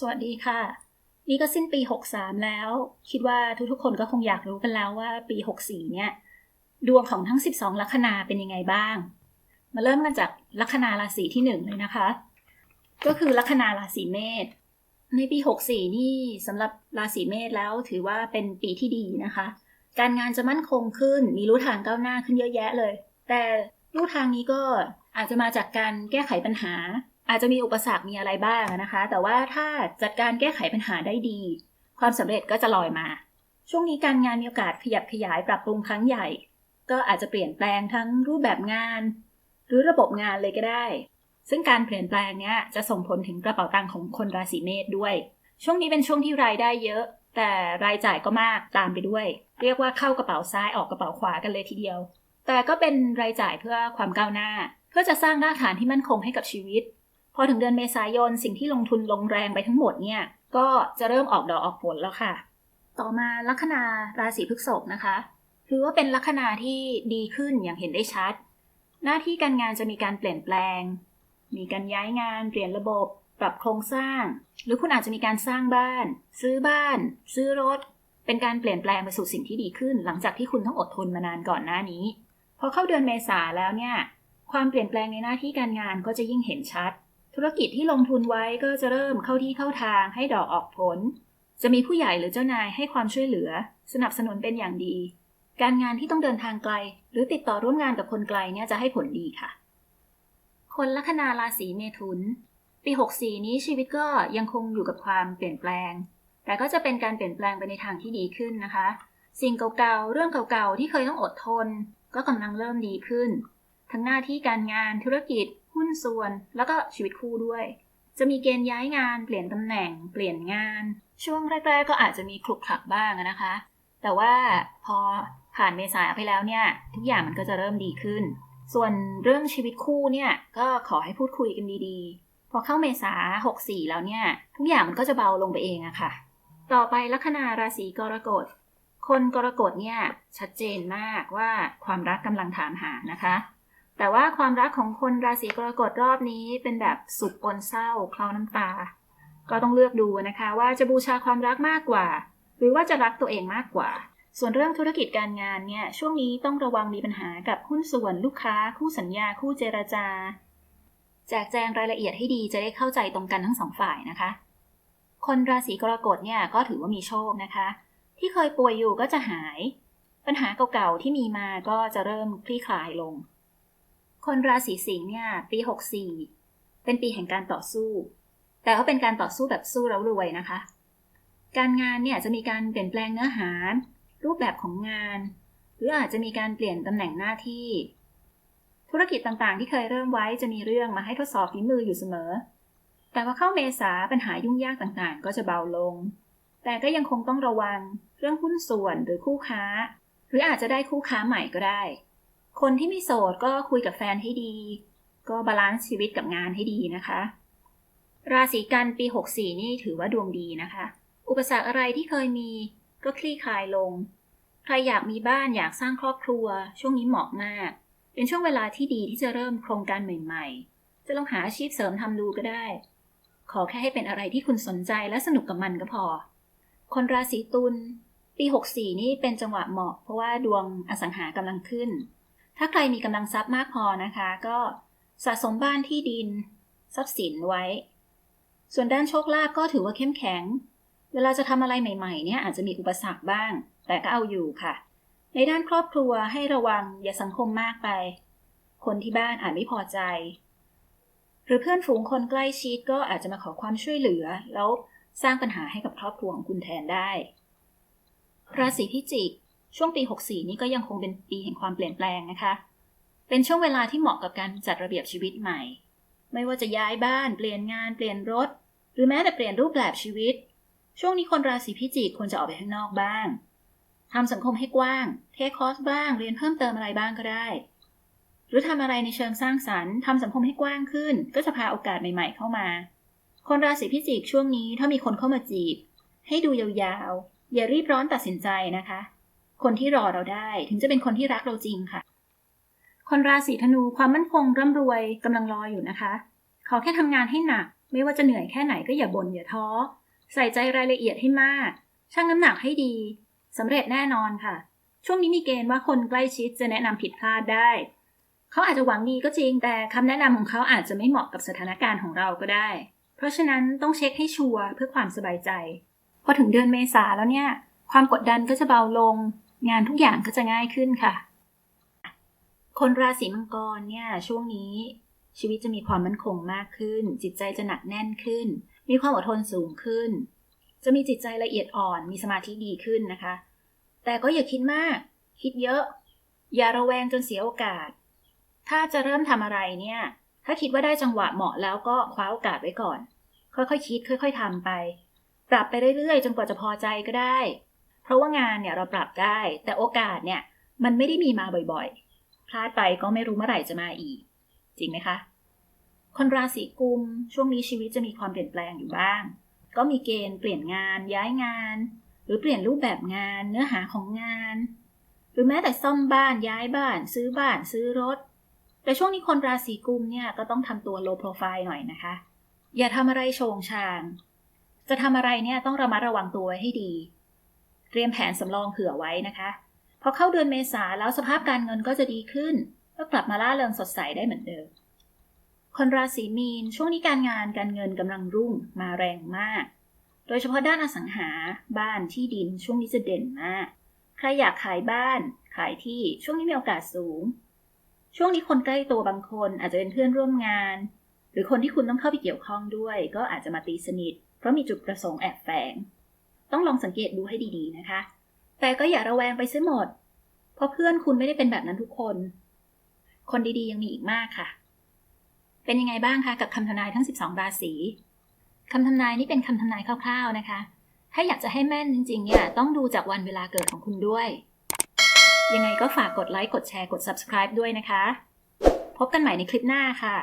สวัสดีค่ะ นี่ก็สิ้นปี 63 แล้ว คิดว่าทุกๆ คนก็คงอยากรู้กันแล้วว่าปี 64 เนี่ย ดวงของทั้ง 12 ลัคนาเป็นยังไงบ้าง มาเริ่มกันจากลัคนาราศีที่ 1 เลยนะคะ ก็คือลัคนาราศีเมษในปี 64 นี่สำหรับราศีเมษแล้วถือว่าเป็นปีที่ดีนะคะ การงานจะมั่นคงขึ้น มีรู้ทางก้าวหน้าขึ้นเยอะแยะเลย แต่รู้ทางนี้ก็อาจจะมาจากการแก้ไขปัญหา อาจจะมีอุปสรรคมีอะไรบ้างนะคะ แต่ว่าถ้าจัดการแก้ไขปัญหาได้ดี ความสำเร็จก็จะลอยมา ช่วงนี้การงานมีโอกาสขยับขยายปรับปรุงครั้งใหญ่ ก็อาจจะเปลี่ยนแปลงทั้งรูปแบบงาน หรือระบบงานเลยก็ได้ ซึ่งการเปลี่ยนแปลงเนี้ยจะส่งผลถึงกระเป๋าตังค์ของคนราศีเมษด้วย ช่วงนี้เป็นช่วงที่รายได้เยอะ แต่รายจ่ายก็มากตามไปด้วย เรียกว่าเข้ากระเป๋าซ้ายออกกระเป๋าขวากันเลยทีเดียว แต่ก็เป็นรายจ่ายเพื่อความก้าวหน้า เพื่อจะสร้างรากฐานที่มั่นคงให้กับชีวิต พอถึงเดือนเมษายนสิ่งที่ลงทุนลงแรงไปทั้งหมดเนี่ย ก็จะเริ่มออกดอกออกผลแล้วค่ะ ต่อมาลัคนาราศีพฤษภนะคะ ถือว่าเป็นลัคนาที่ดีขึ้นอย่างเห็นได้ชัด หน้าที่การงานจะมีการเปลี่ยนแปลง มีการย้ายงานเปลี่ยนระบบ ปรับโครงสร้าง หรือคุณอาจจะมีการสร้างบ้าน ซื้อบ้าน ซื้อรถ เป็นการเปลี่ยนแปลงไปสู่สิ่งที่ดีขึ้น หลังจากที่คุณต้องอดทนมานานก่อนหน้านี้พอเข้าเดือนเมษาแล้วเนี่ยความเปลี่ยนแปลงในหน้าที่การงานก็จะยิ่งเห็นชัด ธุรกิจที่ลงทุนไว้ก็จะเริ่มเข้าที่เข้าทางให้ดอกออกผล จะมีผู้ใหญ่หรือเจ้านายให้ความช่วยเหลือ สนับสนุนเป็นอย่างดี การงานที่ต้องเดินทางไกล หรือติดต่อร่วมงานกับคนไกลเนี่ยจะให้ผลดีค่ะ คนลัคนาราศีเมถุน ปี 64 นี้ชีวิตก็ยังคงอยู่กับความเปลี่ยนแปลง แต่ก็จะเป็นการเปลี่ยนแปลงไปในทางที่ดีขึ้นนะคะ สิ่งเก่าๆ เรื่องเก่าๆ ที่เคยต้องอดทน ก็กำลังเริ่มดีขึ้น ทั้งหน้าที่การงานธุรกิจ หุ้นส่วน แล้วก็ชีวิตคู่ด้วย จะมีเกณฑ์ย้ายงานเปลี่ยนตำแหน่ง เปลี่ยนงาน ช่วงแรก ๆ ก็อาจจะมีคลุกคลักบ้างนะคะ แต่ว่าพอผ่านเมษาไปแล้วเนี่ย ทุกอย่างมันก็จะเริ่มดีขึ้น ส่วนเรื่องชีวิตคู่เนี่ยก็ขอให้พูดคุยกันดีๆ พอเข้าเมษา64 แล้วเนี่ย ทุกอย่างมันก็จะเบาลงไปเองอะค่ะ ต่อไปลัคนาราศีกรกฎคนกรกฎเนี่ยชัดเจนมากว่าความรักกำลังถามหานะคะ แต่ว่าความรักของคนราศีกรกฎรอบนี้เป็นแบบสุขปนเศร้าเคลาน้ำตา ก็ต้องเลือกดูนะคะว่าจะบูชาความรักมากกว่า หรือว่าจะรักตัวเองมากกว่า ส่วนเรื่องธุรกิจการงานเนี่ยช่วงนี้ต้องระวังมีปัญหากับหุ้นส่วนลูกค้า คู่สัญญาคู่เจรจา แจกแจงรายละเอียดให้ดีจะได้เข้าใจตรงกันทั้งสองฝ่ายนะคะ คนราศีกรกฎเนี่ยก็ถือว่ามีโชคนะคะ ที่เคยป่วยอยู่ก็จะหาย ปัญหาเก่าๆที่มีมาก็จะเริ่มคลี่คลายลง คนราศีสิงห์เนี่ยปี 64 เป็นปีแห่งการต่อสู้ แต่ว่าเป็นการต่อสู้แบบสู้แล้วรวยนะคะ การงานเนี่ยจะมีการเปลี่ยนแปลงเนื้อหา รูปแบบของงาน หรืออาจจะมีการเปลี่ยนตำแหน่งหน้าที่ ธุรกิจต่างๆ ที่เคยเริ่มไว้จะมีเรื่องมาให้ทดสอบฝีมืออยู่เสมอ แต่พอเข้าเมษาปัญหายุ่งยากต่างๆ ก็จะเบาลง แต่ก็ยังคงต้องระวังเรื่องหุ้นส่วนหรือคู่ค้า หรืออาจจะได้คู่ค้าใหม่ก็ได้ คนที่มีโสดก็คุยกับแฟนให้ดี ก็บาลานซ์ชีวิตกับงานให้ดีนะคะ ราศีกันปี 64 นี่ถือว่าดวงดีนะคะ อุปสรรคอะไรที่เคยมีก็คลี่คลายลง ใครอยากมีบ้านอยากสร้างครอบครัว ช่วงนี้เหมาะมาก เป็นช่วงเวลาที่ดีที่จะเริ่มโครงการใหม่ ๆ จะลองหาอาชีพเสริมทำดูก็ได้ ขอแค่ให้เป็นอะไรที่คุณสนใจและสนุกกับมันก็พอ คนราศีตุลปี 64 นี่เป็นจังหวะเหมาะ เพราะว่าดวงอสังหากำลังขึ้น ถ้าใครมีกำลังทรัพย์มากพอนะคะ ก็สะสมบ้านที่ดิน ทรัพย์สินไว้ ส่วนด้านโชคลาภก็ถือว่าเข้มแข็ง เวลาจะทำอะไรใหม่ๆเนี่ยอาจจะมีอุปสรรคบ้าง แต่ก็เอาอยู่ค่ะ ในด้านครอบครัวให้ระวังอย่าสังคมมากไป คนที่บ้านอาจไม่พอใจ หรือเพื่อนฝูงคนใกล้ชิดก็อาจจะมาขอความช่วยเหลือ แล้วสร้างปัญหาให้กับครอบครัวของคุณแทนได้ ราศีพิจิก ช่วงปี 64 นี้ก็ยังคงเป็นปีแห่งความเปลี่ยนแปลงนะคะ เป็นช่วงเวลาที่เหมาะกับการจัดระเบียบชีวิตใหม่ ไม่ว่าจะย้ายบ้าน เปลี่ยนงาน เปลี่ยนรถ หรือแม้แต่เปลี่ยนรูปแบบชีวิต ช่วงนี้คนราศีพิจิกควรจะออกไปข้างนอกบ้างทำสังคมให้กว้าง เทคคอร์สบ้าง เรียนเพิ่มเติมอะไรบ้างก็ได้ หรือทำอะไรในเชิงสร้างสรรค์ทำสังคมให้กว้างขึ้น ก็จะพาโอกาสใหม่ ๆ เข้ามา คนราศีพิจิกช่วงนี้ถ้ามีคนเข้ามาจีบ ให้ดูยาวๆ อย่ารีบร้อนตัดสินใจนะคะ คนที่รอเราได้ ถึงจะเป็นคนที่รักเราจริงค่ะ คนราศีธนูความมั่นคงร่ำรวยกำลังรออยู่นะคะ ขอแค่ทำงานให้หนัก ไม่ว่าจะเหนื่อยแค่ไหนก็อย่าบ่นอย่าท้อ ใส่ใจรายละเอียดให้มาก ชั่งน้ำหนักให้ดีสำเร็จแน่นอนค่ะ ช่วงนี้มีเกณฑ์ว่าคนใกล้ชิดจะแนะนำผิดพลาดได้เขาอาจจะหวังดีก็จริง แต่คำแนะนำของเขาอาจจะไม่เหมาะกับสถานการณ์ของเราก็ได้ เพราะฉะนั้นต้องเช็คให้ชัวร์เพื่อความสบายใจ พอถึงเดือนเมษาแล้วเนี่ย ความกดดันก็จะเบาลง งานทุกอย่างก็จะง่ายขึ้นค่ะ คนราศีมังกรเนี่ยช่วงนี้ชีวิตจะมีความมั่นคงมากขึ้น จิตใจจะหนักแน่นขึ้น มีความอดทนสูงขึ้น จะมีจิตใจละเอียดอ่อน มีสมาธิดีขึ้นนะคะ แต่ก็อย่าคิดมาก คิดเยอะ อย่าระแวงจนเสียโอกาส ถ้าจะเริ่มทำอะไรเนี่ย ถ้าคิดว่าได้จังหวะเหมาะแล้วก็คว้าโอกาสไว้ก่อน ค่อยๆคคิด ค่อย ๆทำไป ปรับไปเรื่อยๆ จนกว่าจะพอใจก็ได้ เพราะว่างานเนี่ยเราปรับได้ แต่โอกาสเนี่ยมันไม่ได้มีมาบ่อยๆ พลาดไปก็ไม่รู้เมื่อไหร่จะมาอีก จริงไหมคะ คนราศีกุมช่วงนี้ชีวิตจะมีความเปลี่ยนแปลงอยู่บ้าง ก็มีเกณฑ์เปลี่ยนงานย้ายงาน หรือเปลี่ยนรูปแบบงานเนื้อหาของงาน หรือแม้แต่ซ่อมบ้านย้ายบ้าน ซื้อบ้านซื้อรถ แต่ช่วงนี้คนราศีกุมเนี่ยก็ต้องทำตัว low profile หน่อยนะคะ อย่าทำอะไรโชงชาง จะทำอะไรเนี่ยต้องระมัดระวังตัวไว้ให้ดี เตรียมแผนสำรองเผื่อไว้นะคะพอเข้าเดือนเมษาแล้วสภาพการเงินก็จะดีขึ้น ก็กลับมาล่าเริงสดใสได้เหมือนเดิม คนราศีมีนช่วงนี้การงานการเงินกำลังรุ่งมาแรงมาก โดยเฉพาะด้านอสังหาบ้านที่ดินช่วงนี้จะเด่นมาก ใครอยากขายบ้าน ขายที่ช่วงนี้มีโอกาสสูง ช่วงนี้คนใกล้ตัวบางคนอาจจะเป็นเพื่อนร่วมงาน หรือคนที่คุณต้องเข้าไปเกี่ยวข้องด้วย ก็อาจจะมาตีสนิท เพราะมีจุดประสงค์แอบแฝง ต้องลองสังเกตดูให้ดีๆนะคะ แต่ก็อย่าระแวงไปซะหมด เพราะเพื่อนคุณไม่ได้เป็นแบบนั้นทุกคน คนดีๆยังมีอีกมากค่ะ เป็นยังไงบ้างคะกับคำทำนายทั้ง 12 ราศีคำทำนายนี่เป็นคำทำนายคร่าวๆนะคะ ถ้าอยากจะให้แม่นจริงๆเนี่ยต้องดูจากวันเวลาเกิดของคุณด้วย ยังไงก็ฝากกดไลค์ กดแชร์ กด subscribe ด้วยนะคะ พบกันใหม่ในคลิปหน้าค่ะ